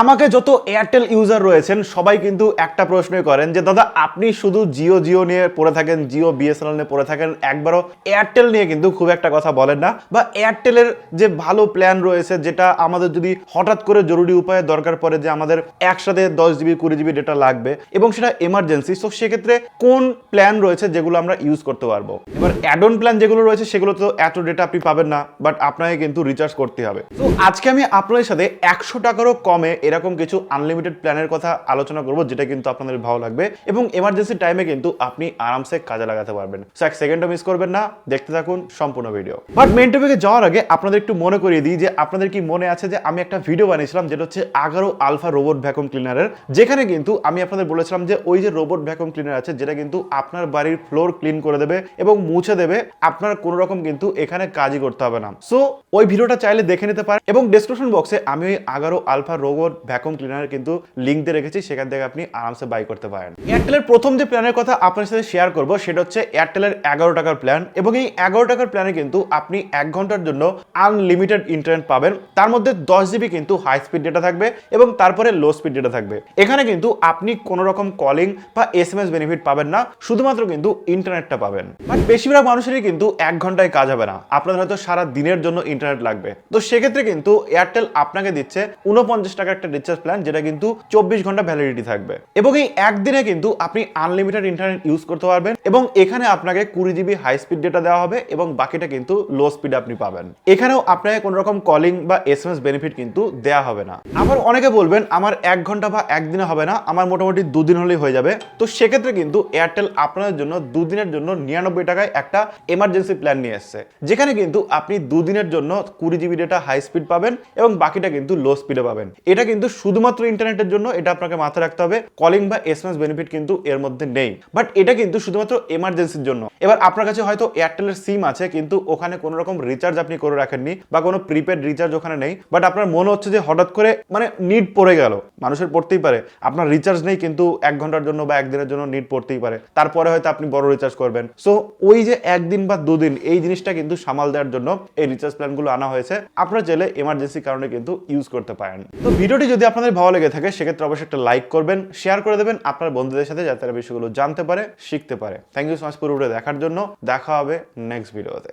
আমাকে যত Airtel user রয়েছেন, সবাই কিন্তু একটা প্রশ্নই করেন যে, দাদা, আপনি শুধু জিও জিও নিয়ে পড়ে থাকেন জিও বিএসএনএল নিয়ে পড়ে থাকেন, একবারও এয়ারটেল নিয়ে কিন্তু খুব একটা কথা বলেন না। বা এয়ারটেলের যে ভালো প্ল্যান রয়েছে, যেটা আমাদের যদি হঠাৎ করে জরুরি উপায়ে দরকার পড়ে যে আমাদের একসাথে দশ জিবি কুড়ি জিবি ডেটা লাগবে এবং সেটা এমার্জেন্সি সো সেক্ষেত্রে কোন প্ল্যান রয়েছে যেগুলো আমরা ইউজ করতে পারব? এবার অ্যাড অন প্ল্যান যেগুলো রয়েছে, সেগুলো তো এত ডেটা আপনি পাবেন না বাট আপনাকে কিন্তু রিচার্জ করতে হবে। তো আজকে আমি আপনাদের সাথে একশো টাকারও কমে এরকম কিছু আনলিমিটেড প্ল্যানের কথা আলোচনা করব, যেটা কিন্তু আপনাদের ভালো লাগবে। এবং এমার্জেন্সি টাইমে কিন্তু আপনি আরামসে কাজে লাগাতে পারবেন। সো এক সেকেন্ডও মিস করবেন না। দেখতে থাকুন সম্পূর্ণ ভিডিও বাট মেন টপিকে যাওয়ার আগে আপনাদের একটু মনে করিয়ে দিই যে, আপনাদের কি মনে আছে যে, আমি একটা ভিডিও বানিয়েছিলাম, যেটা হচ্ছে আগারো আলফা রোবট ভ্যাকুম ক্লিনারের যেখানে কিন্তু আমি আপনাদের বলেছিলাম যে, ওই যে রোবট ভ্যাকুম ক্লিনার আছে, যেটা কিন্তু আপনার বাড়ির ফ্লোর ক্লিন করে দেবে এবং মুছে দেবে। আপনার কোনো রকম কিন্তু এখানে কাজই করতে হবে না। সো ওই ভিডিওটা চাইলে দেখে নিতে পারেন। এবং ডেসক্রিপশন বক্সে আমি ওই Agaro alpha robot vacuum cleaner কিন্তু লিঙ্ক দিয়ে রেখেছি, সেখান থেকে আপনি আরামসে বাই করতে পারেন। এয়ারটেলের প্রথম যে প্ল্যানের কথা আপনার সাথে শেয়ার করব, সেটা হচ্ছে এয়ারটেলের এগারো টাকার প্ল্যান এবং এই এগারো টাকার প্ল্যানে কিন্তু আপনি এক ঘণ্টার জন্য আনলিমিটেড ইন্টারনেট পাবেন। তার মধ্যে দশ জিবি কিন্তু হাই স্পিড ডেটা থাকবে এবং তারপরে লো স্পিড ডেটা থাকবে। এখানে কিন্তু আপনি কোনো রকম কলিং বা এস এম এস বেনিফিট পাবেন না, শুধুমাত্র কিন্তু ইন্টারনেটটা পাবেন। বাট বেশিরভাগ মানুষেরই কিন্তু এক ঘন্টায় কাজ হবে না। আপনাদের হয়তো সারা দিনের জন্য ইন্টারনেট লাগবে। তো সেক্ষেত্রে কিন্তু এয়ারটেল আপনাকে দিচ্ছে উনপঞ্চাশ টাকা একটা রিচার্জ প্ল্যান যেটা কিন্তু চব্বিশ ঘণ্টা ভ্যালিডিটি থাকবে। এবং এই একদিনে কিন্তু আপনি আনলিমিটেড ইন্টারনেট ইউজ করতে পারবেন এবং এখানে আপনাকে কুড়ি জিবি হাই স্পিড ডেটা দেওয়া হবে এবং বাকিটা কিন্তু লো স্পিড আপনি পাবেন। এখানেও আপনাকে কোনো রকম কলিং বা এস এম এস বেনিফিট কিন্তু দেওয়া হবে না। আবার অনেকে বলবেন, আমার এক ঘণ্টা বা একদিনে হবে না, আমার মোটামুটি দুদিন হলেই হয়ে যাবে। তো সেক্ষেত্রে কিন্তু এয়ারটেল আপনাদের জন্য দুদিনের জন্য নিরানব্বই টাকায় একটা এমার্জেন্সি প্ল্যান নিয়ে এসছে। যেখানে কিন্তু আপনি দুদিনের জন্য কুড়ি জিবি ডেটা হাই স্পিড পাবেন এবং বাকিটা কিন্তু লো স্পিডে পাবেন। এটা কিন্তু শুধুমাত্র ইন্টারনেটের জন্য এটা আপনাকে মাথায় রাখতে হবে। কলিং বা এস বেনিফিট কিন্তু এর মধ্যে নেই। বাট এটা কিন্তু শুধুমাত্র এমার্জেন্সির জন্য। এবার আপনার কাছে হয়তো এয়ারটেলের সিম আছে, কিন্তু ওখানে কোনো রকম রিচার্জ আপনি করে রাখেননি বা কোনো প্রিপেড রিচার্জ ওখানে নেই। বাট আপনার মনে হচ্ছে যে হঠাৎ করে মানে নিড পড়ে গেল। মানুষের পড়তেই পারে। আপনার রিচার্জ নেই, কিন্তু এক ঘণ্টার জন্য বা একদিনের জন্য নিড পড়তেই পারে। তারপরে হয়তো আপনি বড় রিচার্জ করবেন। সো ওই যে একদিন বা দুদিন এই জিনিসটা কিন্তু সামাল দেওয়ার জন্য এই রিচার্জ প্ল্যানগুলো আনা হয়েছে। আপনারা চাইলে এমার্জেন্সি কারণে কিন্তু ইউজ করতে পারেন। তো ভিডিওটি যদি আপনাদের ভালো লেগে থাকে, সেক্ষেত্রে অবশ্যই একটা লাইক করবেন শেয়ার করে দেবেন আপনার বন্ধুদের সাথে যাতে তারা বিষয়গুলো জানতে পারে, শিখতে পারে। থ্যাংক ইউ সো মাচ পুরোপুরি দেখার জন্য। দেখা হবে নেক্সট ভিডিওতে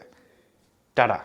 টাটা।